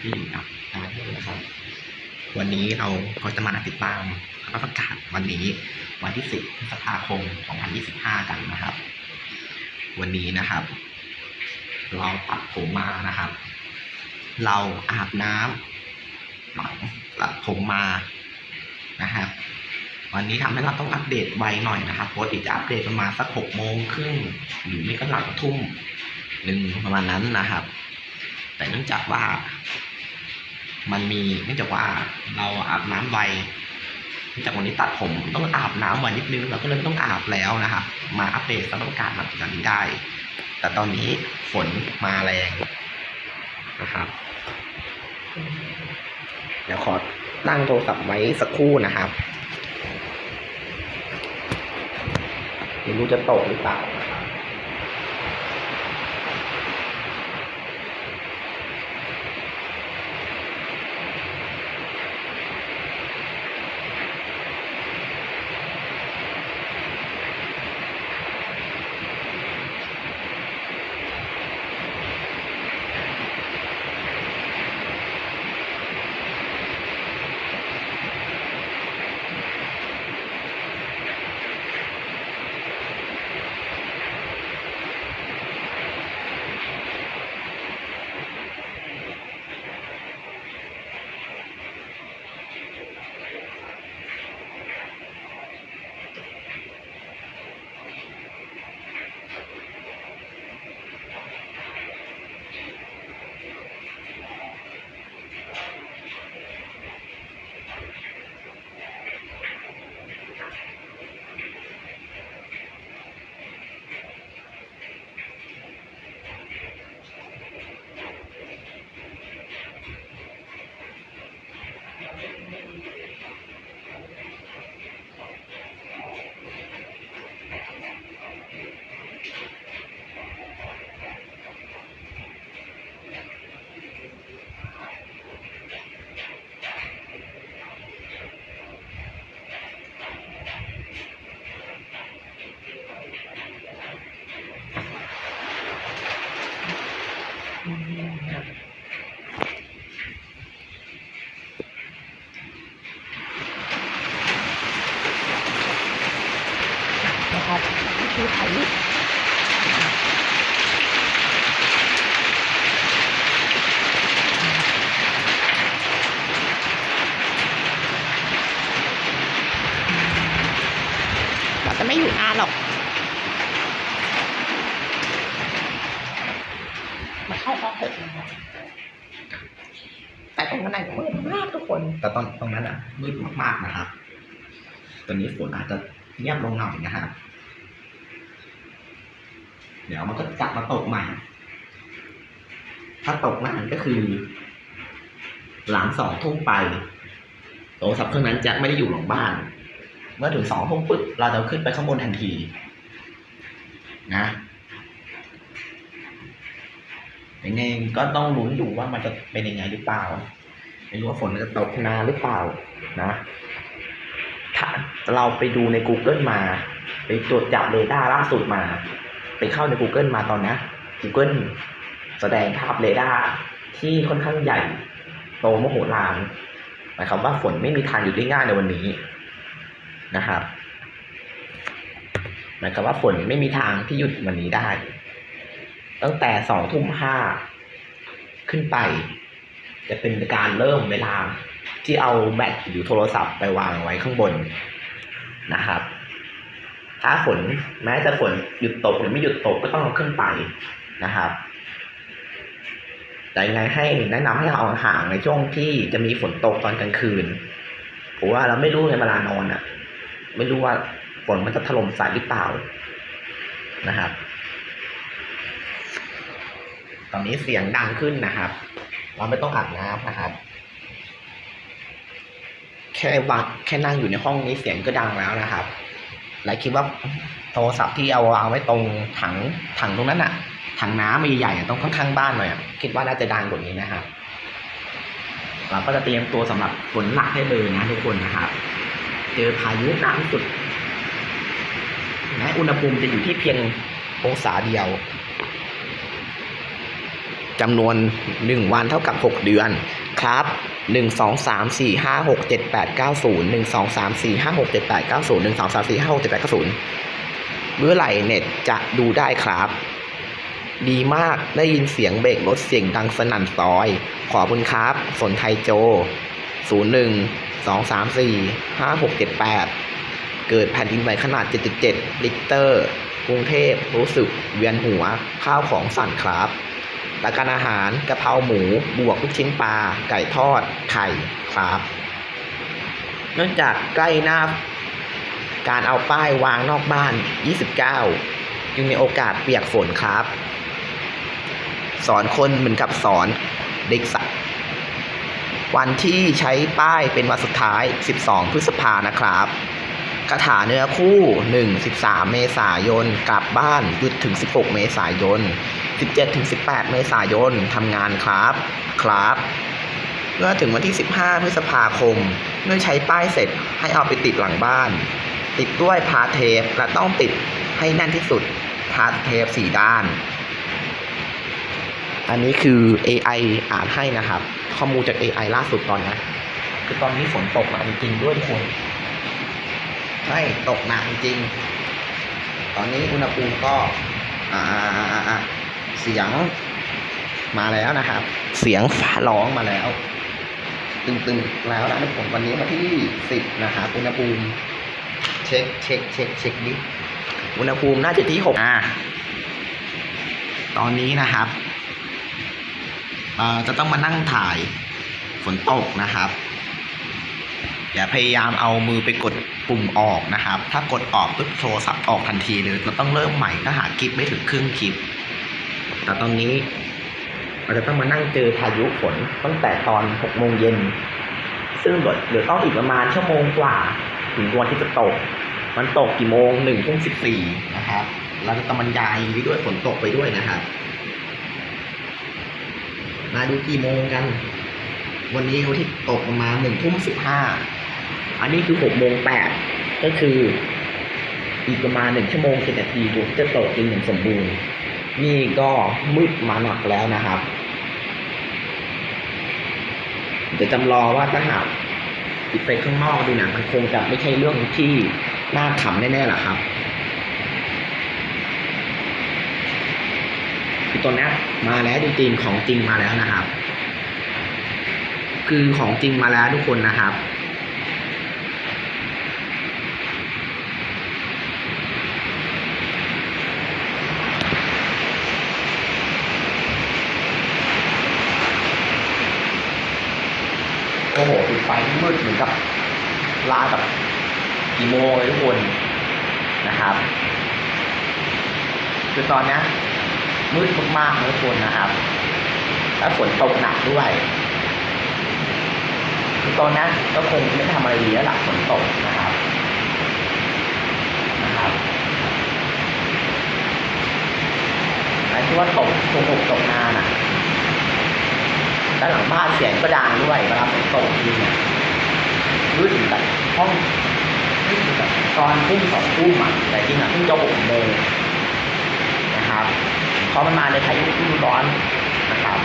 ที่อยู่กับทางประเทศนะครับ วันนี้เราก็จะมาติดตามประกาศวันนี้วันที่ 10 พฤษภาคม 2025 กันนะครับ วันนี้นะครับ เราตัดผมมานะครับ เราอาบน้ำหลังตัดผมมานะครับวันนี้ทำให้เราต้องอัปเดตไวหน่อยนะครับปกติจะอัปเดตประมาณสักหกโมงครึ่งหรือไม่ก็หลังทุ่มหนึ่งประมาณนั้นนะครับ แต่เนื่องจากว่า มันมีเนื่องจากว่าเราอาบน้ำไวเนื่องจากวันนี้ตัดผมต้องอาบน้ำไวนิดนึงเราก็เลยต้องอาบแล้วนะครับมาอัปเดตสถานการณ์หลังจากนี้ได้ แต่ตอนนี้ฝนมาแรงนะครับเดี๋ยวขอตั้งโทรศัพท์ไว้สักครู่นะครับไม่รู้จะตกหรือเปล่า มาเข้าห้องเถอะนะครับแต่ตรงนั้นไหนมืดมากทุกคน แต่ตอนตรงนั้นอะมืดมากๆนะครับ ตอนนี้ฝนอาจจะเงียบลงหน่อยนะครับเดี๋ยวมันก็กลับมาตกใหม่ ถ้าตกนานก็คือ หลังสองทุ่มไปโทรศัพท์เครื่องนั้นจะไม่ได้อยู่หลังบ้าน เมื่อถึงสองทุ่มปุ๊บเราจะขึ้นไปข้างบนทันที นะ ยังไงก็ต้องลุ้นดูว่ามันจะเป็นยังไงหรือเปล่า ไม่รู้ว่าฝนมันจะตกนานหรือเปล่านะถ้าเราไปดูใน Google มา ไปตรวจจับเรดาร์ล่าสุดมา ไปเข้าใน Google มาตอนนี้ Google แสดงภาพเรดาร์ที่ค่อนข้างใหญ่ โตมโหฬารหมายความว่าฝนไม่มีทางหยุดได้ง่ายในวันนี้นะครับหมายความว่าฝนไม่มีทางที่หยุดวันนี้ได้ ตั้งแต่สองทุ่มห้าขึ้นไป จะเป็นการเริ่มเวลาที่เอาแบตหรือโทรศัพท์ไปวางไว้ข้างบนนะครับ ถ้าฝนแม้จะฝนหยุดตกหรือไม่หยุดตกก็ต้องเอาขึ้นไปนะครับแต่ยังไงให้แนะนำให้เอาห่างในช่วงที่จะมีฝนตกตอนกลางคืนเพราะว่าเราไม่รู้ในเวลานอนอะ ไม่รู้ว่าฝนมันจะถล่มใส่หรือเปล่านะครับ ตอนนี้เสียงดังขึ้นนะครับ เราไม่ต้องอาบน้ำนะครับ แค่วัดแค่นั่งอยู่ในห้องนี้เสียงก็ดังแล้วนะครับและคิดว่าโทรศัพท์ที่เอาวางไว้ตรงถังถังตรงนั้นอะถังน้ำใหญ่ๆอะตรงข้างๆบ้านหน่อยคิดว่าน่าจะดังกว่านี้นะครับเราก็จะเตรียมตัวสำหรับฝนหนักให้เลยนะทุกคนนะครับ เจอพายุหนักสุดแม้อุณหภูมิจะอยู่ที่เพียงองศาเดียว จำนวนหนึ่งวันเท่ากับหกเดือนครับหนึ่งสองสามสี่ห้าหกเจ็ดแปดเก้าศูนย์หนึ่งสองสามสี่ห้าหกเจ็ดแปดเก้าศูนย์หนึ่งสองสามสี่ห้าหกเจ็ดแปดเก้าศูนย์เมื่อไหร่เน็ตจะดูได้ครับ ดีมากได้ยินเสียงเบรกรถเสียงดังสนั่นซอย ขอบคุณครับ สนไทยโจ 0 1 2 3 4 5 6 7 8 เกิดแผ่นดินไหวขนาด 7.7 ลิกเตอร์ กรุงเทพรู้สึกเวียนหัวข้าวของสั่นครับ รายการอาหารกะเพราหมูบวกลูกชิ้นปลา ไก่ทอด ไข่ครับเนื่องจากใกล้หน้าการเอาป้ายวางนอกบ้าน 29 จึงมีโอกาสเปียกฝนครับ สอนคนเหมือนกับสอนเด็กสัตว์วันที่ใช้ป้ายเป็นวันสุดท้าย 12 พฤษภานะครับ คาถาเนื้อคู่ 1 13 เมษายน กลับบ้านหยุดถึง 16 เมษายน 17 ถึง 18 เมษายนทำงานครับครับเมื่อถึงวันที่ 15 พฤษภาคม เมื่อใช้ป้ายเสร็จให้เอาไปติดหลังบ้าน ติดด้วยพาเทปและต้องติดให้แน่นที่สุดพาเทปสี่ด้าน อันนี้คือ AI อ่านให้นะครับ ข้อมูลจาก AI ล่าสุดตอนนี้คือตอนนี้ฝนตกหนักจริงด้วยทุกคน ใช่ตกหนักจริง ตอนนี้อุณหภูมิก็เสียงมาแล้วนะครับ เสียงฟ้าร้องมาแล้ว ตึงๆแล้วนะทุกคนวันนี้มาที่สิบนะครับอุณหภูมิ เช็คเช็คเช็คเช็คดิอุณหภูมิน่าจะที่หกอ่าตอนนี้นะครับจะต้องมานั่งถ่ายฝนตกนะครับ อย่าพยายามเอามือไปกดปุ่มออกนะครับ ถ้ากดออกปุ๊บโทรศัพท์ออกทันทีเลยเราต้องเริ่มใหม่ถ้าหาคลิปไม่ถึงครึ่งคลิป แต่ตอนนี้เราจะต้องมานั่งเจอพายุฝนตั้งแต่ตอนหกโมงเย็น ซึ่งเดี๋ยวต้องอีกประมาณชั่วโมงกว่า ถึงวันที่จะตก มันตกกี่โมงหนึ่งทุ่มสิบสี่นะครับ เราจะต้องบรรยายไปด้วยฝนตกไปด้วยนะครับ มาดูกี่โมงกัน วันนี้วันที่ตกประมาณหนึ่งทุ่มสิบห้า อันนี้คือหกโมงแปดก็คืออีกประมาณหนึ่งชั่วโมงสิบนาทีดูจะตกจริงอย่างสมบูรณ์ นี่ก็มืดมาหนักแล้วนะครับเดี๋ยวจำลองว่าถ้าหากปิดไฟข้างนอกดูหนังมันคงจะไม่ใช่เรื่องที่น่าขำแน่ๆหรอครับคือตัวนี้มาแล้วจริงๆของจริงมาแล้วนะครับ คือของจริงมาแล้วทุกคนนะครับ อ้โหปิดไฟมืดเหมือนกับลากับกี่โมงเลยทุกคนนะครับ คือตอนนี้มืดมากๆทุกคนนะครับ แล้วฝนตกหนักด้วยคือตอนนี้ก็คงไม่ทำอะไรดีแล้วหลักฝนตกนะครับนะครับไอ้ที่ว่าตกตกตกตกนานอะ ด้านหลังบ้านเสียงก็ดังด้วยเวลาฝนตกจริงเนี่ยรู้ถึงแบบห้องรู้ถึงแบบตอนทุ่มสองทุ่มอะแต่จริงอะเพิ่งจะหกโมงนะครับเพราะมันมาในพายุฤดูร้อนนะครับ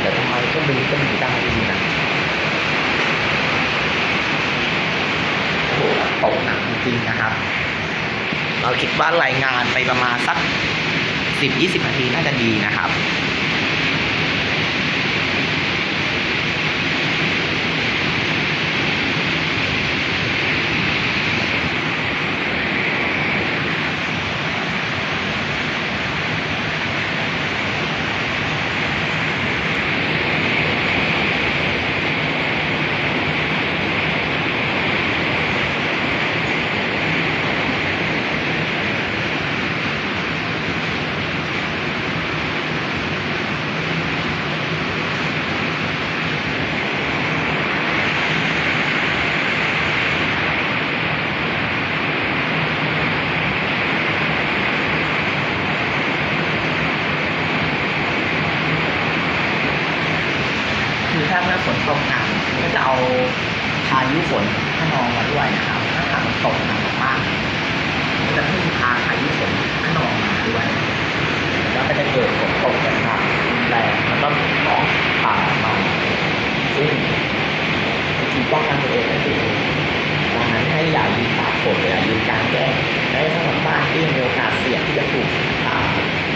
แต่ทำไมเครื่องบินก็มีดังดีนะโอ้โหตกหนักจริงๆนะครับ เราคิดว่ารายงานไปประมาณสักสิบยี่สิบนาทีน่าจะดีนะครับ คือถ้าเมื่อฝนตกหนักก็จะเอาพายุฝนขนองมาด้วยนะครับ ถ้าหากมัน ตกหนักมากมันจะพึ่งพาพายุฝนขนองมาด้วย แล้วก็จะเกิดฝนตกนะครับแรงแล้วก็ร้องผ่ามาซึ่งวิธี ป้องกันตัวเองได้ดีดังนั้นให้อย่ายืนตากฝนอย่ายืนกลางแจ้งและถ้าทางบ้านที่มีโอกาสเสี่ยงที่จะถูกอ่า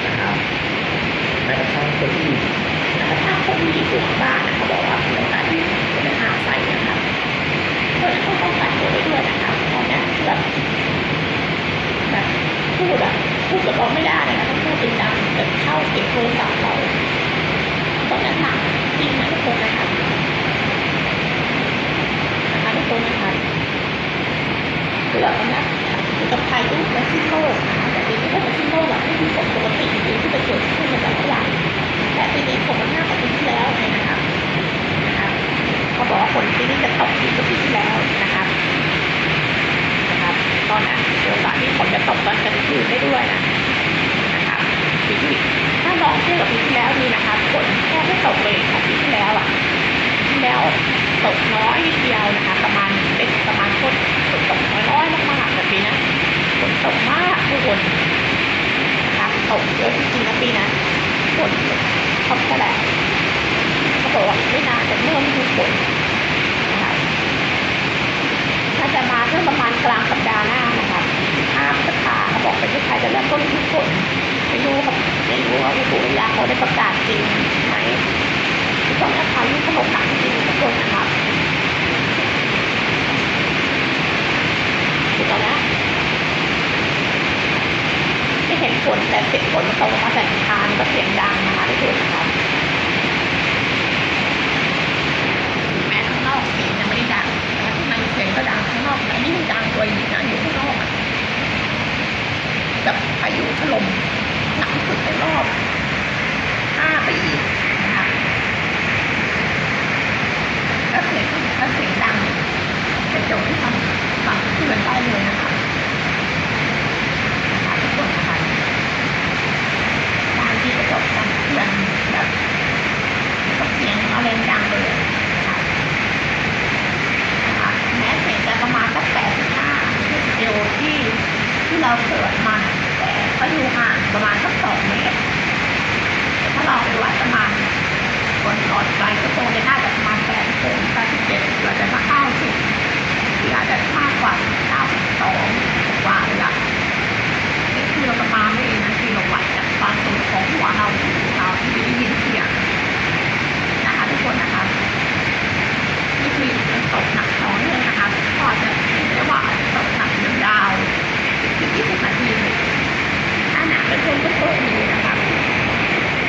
นะครับแม้กระทั่งคนที่อยู่แต่ถ้าคนที่อยู่บ้านนะเขาบอกว่ามีโอกาสที่จะเป็นอาใส่นะครับเพราะฉะนั้นต้องป้องกันตัวไว้ด้วยนะครับตอนเนี้ยแบบแบบพูดอะพูดกับเราไม่ได้นะครับต้องพูดเป็นดังแบบเข้าเก็บโทรศัพท์เราตอนนั้นหนักจริงนะทุกคนนะครับนะคะทุกคนนะคะคือแบบตอนนี้คือกับพายุแมกซิโกนะคะแต่ปีนี้ก็แมกซิโกแบบไม่มีฝนปกติจริงๆที่จะเกิดขึ้นในแต่ละวัน แต่ปีนี้ฝนมันมากกว่าปีที่แล้วไงนะครับนะครับเขาบอกว่าฝนปีนี้จะตกดีกว่าปีที่แล้วนะครับนะครับ ตอนนั้นมีโอกาสที่ ฝนจะตกตอนคืนได้ด้วยนะนะครับปีที่ถ้าลองเทียบกับปีที่แล้วนี่นะครับฝนแค่ไม่ตกเลยของปีที่แล้วอะแล้วตกน้อยนิดเดียวนะคะ ประมาณเป็นประมาณฝนฝนตกน้อยๆมากๆแต่ปีนั้นฝนตกมากทุกคนนะครับตกเยอะจริงๆนะปีนั้นฝนเขาแถลงเขาบอกว่าอีกไม่นานจะเริ่มมีฝนนะครับน่าจะมาเรื่องประมาณกลางสัปดาห์หน้านะ ข้าพฤษภาเขาบอกประเทศไทยจะเริ่มต้นฤดูฝนไม่รู้ครับไม่รู้ว่าอุตุนิยมเขาได้ประกาศจริงไหมตอนนี้พายุถล่มหนักจริงทุกคนนะครับคือตอนนี้ไม่เห็นฝนแต่เสียงฝนตกมาแต่ทานก็เสียงดังนะคะทุกคนนะครับแม้ข้างนอกเสียงยังไม่ได้ดังแต่ข้างในเสียงก็ดังข้างนอกอันนี้มันดังกว่าอีกนะอยู่ข้างนอก กับพายุถล่มหนักสุดในรอบ 5 ปีนะคะแล้วเสียงแล้วเสียงดัง อนหลายชั่วโมงในน่าจะประมาณแปดโมงแปดสิบเจ็ดเกือบจะมาเก้าสิบหรือาจจะมากกว่าเก้าสิบสองกว่าเลยล่ะนี่คือเราประมาณนี้เองนะกิโลวัตต์จากความสูงของหัวเราเราที่ได้ยินเสียงนะคะทุกคนนะคะนี่คือมันตกหนักต่อเนื่องนะคะก็จะเห็นได้ว่าตกหนักหนึ่งดาวสิบที่สิบนี้าหนักเป็นคนก็ตกนี้นะคะ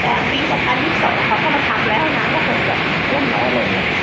แต่ปี2022เขาก็มาทำแล้วนะ one mile